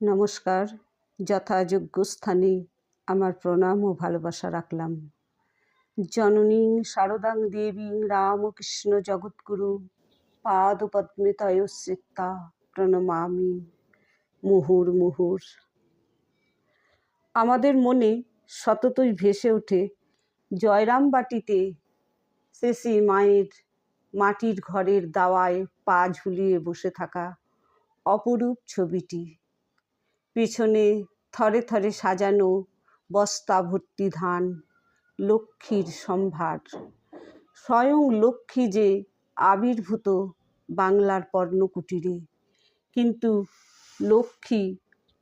নমস্কার। যথাযোগ্য স্থানে আমার প্রণাম ও ভালোবাসা রাখলাম। জননীং শারদাং দেবীং রামকৃষ্ণ জগৎগুরু পাদপদ্মে তয়স্রিক্তা প্রণমামি। মুহুর মুহুর। আমাদের মনে সততই ভেসে ওঠে জয়রাম বাটিতে শেষে মায়ের মাটির ঘরের দাওয়ায় পা ঝুলিয়ে বসে থাকা অপরূপ ছবিটি। পিছনে থরে থরে সাজানো বস্তা ভর্তি ধান, লক্ষ্মীর সম্ভার। স্বয়ং লক্ষ্মী যে আবির্ভূত বাংলার পর্ণকুটিরে। কিন্তু লক্ষ্মী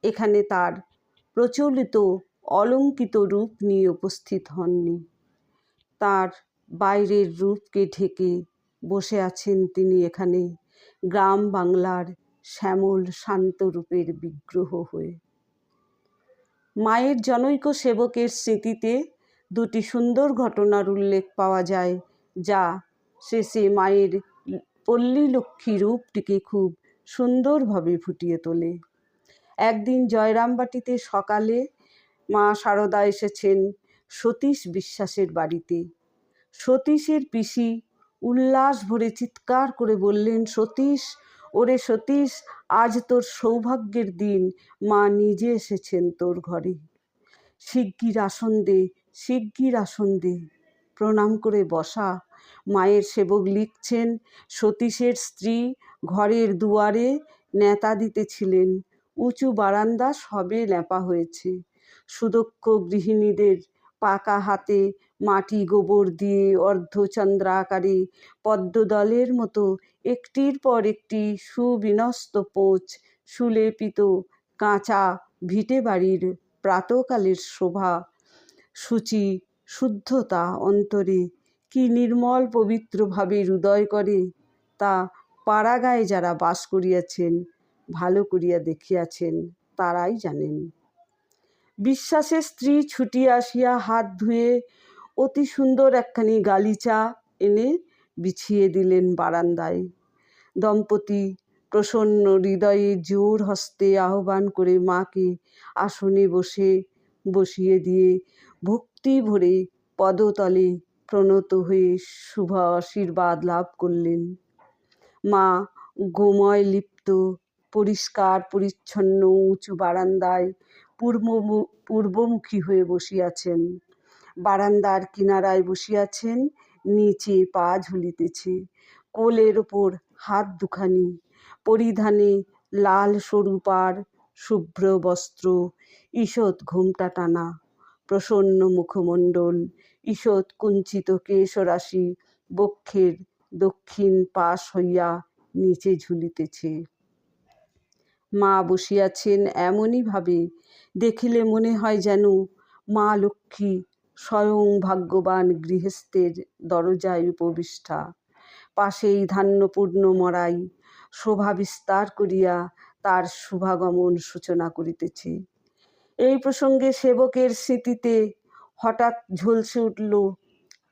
এখানে তার প্রচলিত অলঙ্কিত রূপ নিয়ে উপস্থিত হননি। তার বাইরের রূপকে ঢেকে বসে আছেন তিনি এখানে গ্রাম বাংলার শ্যামল শান্ত রূপের বিগ্রহ হয়ে। মায়ের জনৈক সেবকের স্মৃতিতে দুটি সুন্দর ঘটনার উল্লেখ পাওয়া যায়, যা শেষে মায়ের পল্লী লক্ষ্মী রূপটিকে খুব সুন্দরভাবে ফুটিয়ে তোলে। একদিন জয়রামবাটিতে সকালে মা সারদা এসেছেন সতীশ বিশ্বাসের বাড়িতে। সতীশের পিসি উল্লাস ভরে চিৎকার করে বললেন, সতীশ ওরে সতীশ, আজ তোর সৌভাগ্যের দিন। মা নিজে এসেছেন তোর ঘরে। শিগগির আসন দে, শিগগির আসন দে। প্রণাম করে বসা। মায়ের সেবক লিখছেন, সতীশের স্ত্রী ঘরের দুয়ারে নেতা দিতেছিলেন। উঁচু বারান্দা সবে ল্যাপা হয়েছে। সুদক্ষ গৃহিণীদের পাকা হাতে মাটি গোবর দিয়ে অর্ধচন্দ্রাকারে পদ্মদলের মতো একটির পর একটি সুবিনস্ত পোচ সুলেপিত কাঁচা ভিটে বাড়ির প্রাতকালের শোভা। সূচি শুদ্ধতা অন্তরে কি নির্মল পবিত্রভাবে হৃদয় করে, তা পাড়াগায়ে যারা বাস করিয়াছেন, ভালো করিয়া দেখিয়াছেন, তারাই জানেন। বিশ্বাসের স্ত্রী ছুটিয়া আসিয়া হাত ধুয়ে অতি সুন্দর একখানি গালিচা এনে বিছিয়ে দিলেন বারান্দায়। দম্পতি প্রসন্ন হৃদয়ে জোর হস্তে আহ্বান করে মাকে আসনে বসে, বসিয়ে দিয়ে ভক্তি ভরে পদতলে প্রণত হয়ে শুভ আশীর্বাদ লাভ করলেন। মা গোময় লিপ্ত, পরিষ্কার, পরিচ্ছন্ন, উঁচু বারান্দায় পূর্ব পূর্বমুখী হয়ে বসিয়াছেন। বারান্দার কিনারায় বসিয়াছেন, নিচে পা ঝুলিতেছে। কোলের ওপর হাত দুখানি, পরিধানে লাল সরু পাড় শুভ্র বস্ত্র, ঈষৎ ঘোমটা টানা, প্রসন্ন মুখমণ্ডল, ঈষৎ কুঞ্চিত কেশরাশি বক্ষের দক্ষিণ পাশ হইয়া নিচে ঝুলিতেছে। মা বসিয়াছেন এমনইভাবে দেখিলে মনে হয় যেন মা লক্ষ্মী স্বয়ং ভাগ্যবান গৃহস্থের দরজায় উপবিষ্টা পাশেই ধান্যপূর্ণ মরাই শোভা বিস্তার করিয়া তার শুভাগমন সূচনা করিতেছে। এই প্রসঙ্গে সেবকের স্মৃতিতে হঠাৎ ঝলসে উঠল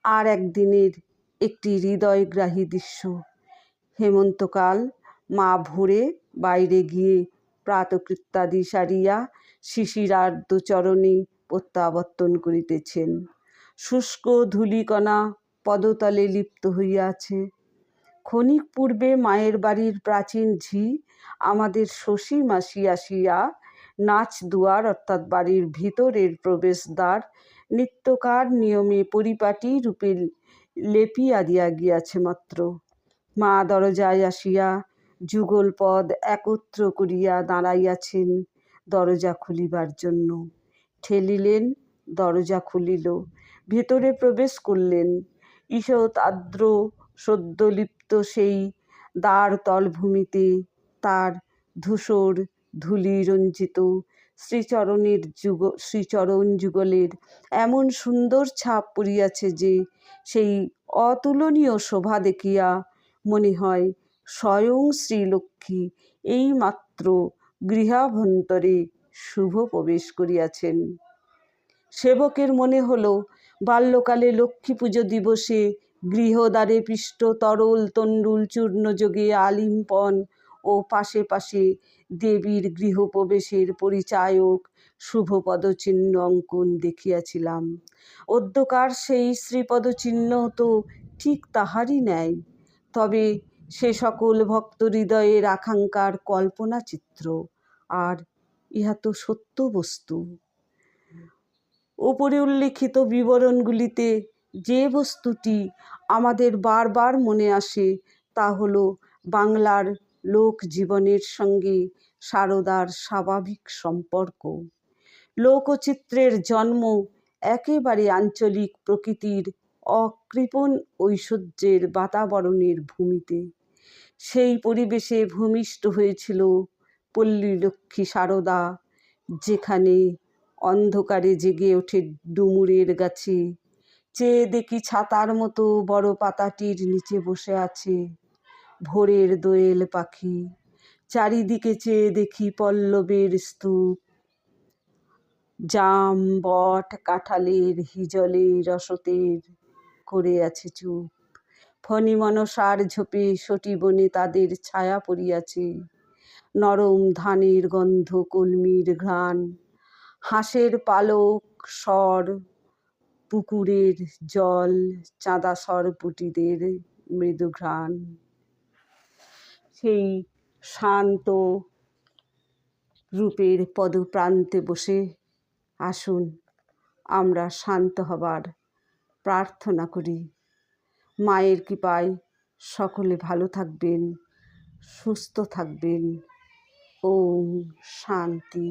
আর একদিনের একটি হৃদয়গ্রাহী দৃশ্য। হেমন্তকাল মা ভোরে বাইরে গিয়ে প্রাতকৃত্যাদি সারিয়া শিশিরার্ধ চরণে প্রত্যাবর্তন করিতেছেন। শুষ্ক ধূলিকণা পদতলে লিপ্ত হইয়াছে। ক্ষণিক পূর্বে মায়ের বাড়ির প্রাচীন ঝি আমাদের শশী মাসি আসিয়া নাচ দুয়ার অর্থাৎ বাড়ির ভিতরের প্রবেশদ্বার নিত্যকার নিয়মে পরিপাটি রূপে লেপিয়া দিয়া গিয়াছে মাত্র। মা দরজায় আসিয়া যুগল পদ একত্র করিয়া দাঁড়াইয়াছেন দরজা খুলিবার জন্য। ঠেলিলেন, দরজা খুলিল, ভেতরে প্রবেশ করলেন। ঈষৎ আর্দ্র সদ্যলিপ্ত সেই দ্বার তলভূমিতে তার ধূসর ধূলিরঞ্জিত শ্রীচরণের যুগ, শ্রীচরণ যুগলের এমন সুন্দর ছাপ পড়িয়াছে যে সেই অতুলনীয় শোভা দেখিয়া মনে হয় স্বয়ং শ্রীলক্ষ্মী এই মাত্র গৃহাভ্যন্তরে শুভ প্রবেশ করিয়াছেন। সেবকের মনে হলো, বাল্যকালে লক্ষ্মী পুজো দিবসে গৃহদ্বারে পিষ্ট তরল তণ্ডুল চূর্ণযোগে আলিম্পন ও পাশে পাশে দেবীর গৃহপ্রবেশের পরিচায়ক শুভ পদচিহ্ন অঙ্কন দেখিয়াছিলাম। অদ্যকার সেই শ্রীপদচিহ্ন তো ঠিক তাহারই ন্যায়, তবে সে সকল ভক্ত হৃদয়ের আকাঙ্ক্ষার কল্পনা চিত্র আর ইহা তো সত্য বস্তু। উপরে উল্লিখিত বিবরণগুলিতে যে বস্তুটি আমাদের বারবার মনে আসে, তা হল বাংলার লোক জীবনের সঙ্গে সারদার স্বাভাবিক সম্পর্ক। লোকচিত্রের জন্ম একেবারে আঞ্চলিক প্রকৃতির অকৃপণ ঐশ্বর্যের বাতাবরণের ভূমিতে। সেই পরিবেশে ভূমিষ্ঠ হয়েছিল পল্লীলক্ষ্মী সারদা, যেখানে অন্ধকারে জেগে ওঠে ডুমুরের গাছে, চেয়ে দেখি ছাতার মতো বড় পাতাটির নিচে বসে আছে ভোরের দোয়েল পাখি। চারিদিকে চেয়ে দেখি পল্লবের স্তূপ। জাম, বট, কাঁঠালের হিজলে রসতের করে আছে চুপ। ফণি মনসার ঝোপে সটি বনে তাদের ছায়া পড়িয়াছে। নরম ধানের গন্ধ, কলমির ঘ্রাণ, হাঁসের পালক স্বর পুকুরের জল চাঁদা সরপুটিদের মৃদু ঘ্রাণ। সেই শান্ত রূপের পদপ্রান্তে বসে আসুন, আমরা শান্ত হবার প্রার্থনা করি। মায়ের কৃপায় সকলে ভালো থাকবেন। সুস্থ থাকবেন। ওম শান্তি।